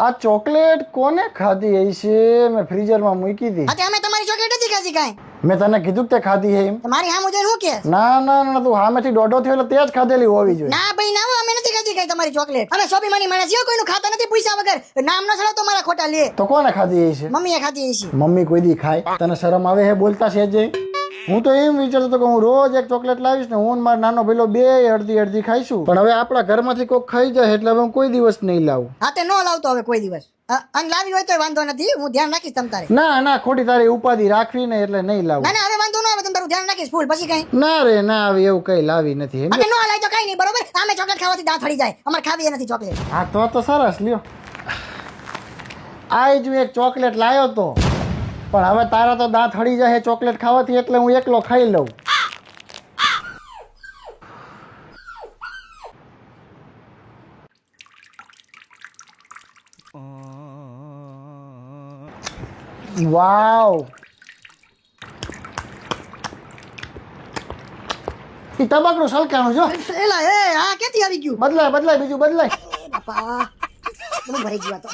આ ચોકલેટ કોને ખાધી હશે મેં ફ્રીઝરમાં મૂકી હતી હા તે અમે તમારી ચોકલેટ નથી ખાધી કાંઈ. મેં તને કીધું કે તે ખાધી હે એમ. મારી સામું જોઈને હું કે? ના ના ના તું સામેથી દોઢો થયો એટલે તે જ ખાધેલી હોવી જોઈએ. ના ભાઈ ના અમે નથી ખાધી કાંઈ તમારી ચોકલેટ. અમે સ્વાભિમાની માણસ છીએ કોઈનું ખાતા નથી પૈસા વગર નામ ન ચડાવ તો મારા ખોટા લે. તો કોને ખાધી હશે મમ્મીએ ખાધી હશે મમ્મી કોઈ દી ખાય. તને શરમ આવે હે બોલતા છે જે હું તો એમ વિચારતો હતો કે હું રોજ એક ચોકલેટ લાવીશ ને હું મારો નાનો ભાઈલો બે અડધી અડધી ખાઈશું. પણ હવે આપણા ઘરમાંથી કોઈક ખાઈ જાય એટલે હવે હું કોઈ દિવસ નહીં લાવું. હા તે ન લાવતો હવે કોઈ દિવસ. અને લાવી હોય તો વાંધો નથી હું ધ્યાન રાખીશ તમ તારે. ના ના ખોટી તારી ઉપાધિ રાખવી ને એટલે નહીં લાવું. ના ના હવે વાંધો ન આવે તમે તારું ધ્યાન રાખીશ ફૂલ પછી કઈ. ના રે ના આવે એવું કઈ લાવી નથી એમ ન લાવી તો કઈ નહીં બરોબર? આમે ચોકલેટ ખાવાથી દાંત હળી જાય. અમારે ખાવી નથી ચોકલેટ. હા તો તો સરસ લ્યો. આજ હું એક ચોકલેટ લાવ્યો તો. પણ હવે તારા તો દાંત હળી જાય ચોકલેટ ખાવાથી એટલે હું એકલો ખાઈ લઉં. વાવ. ઈ તબાકડું સલકાણું જો એલા એ આ ક્યાંથી આવી ગયું? બદલાય બદલાય બીજું બદલાય. બાપા બધું ભરાઈ ગયું આ તો.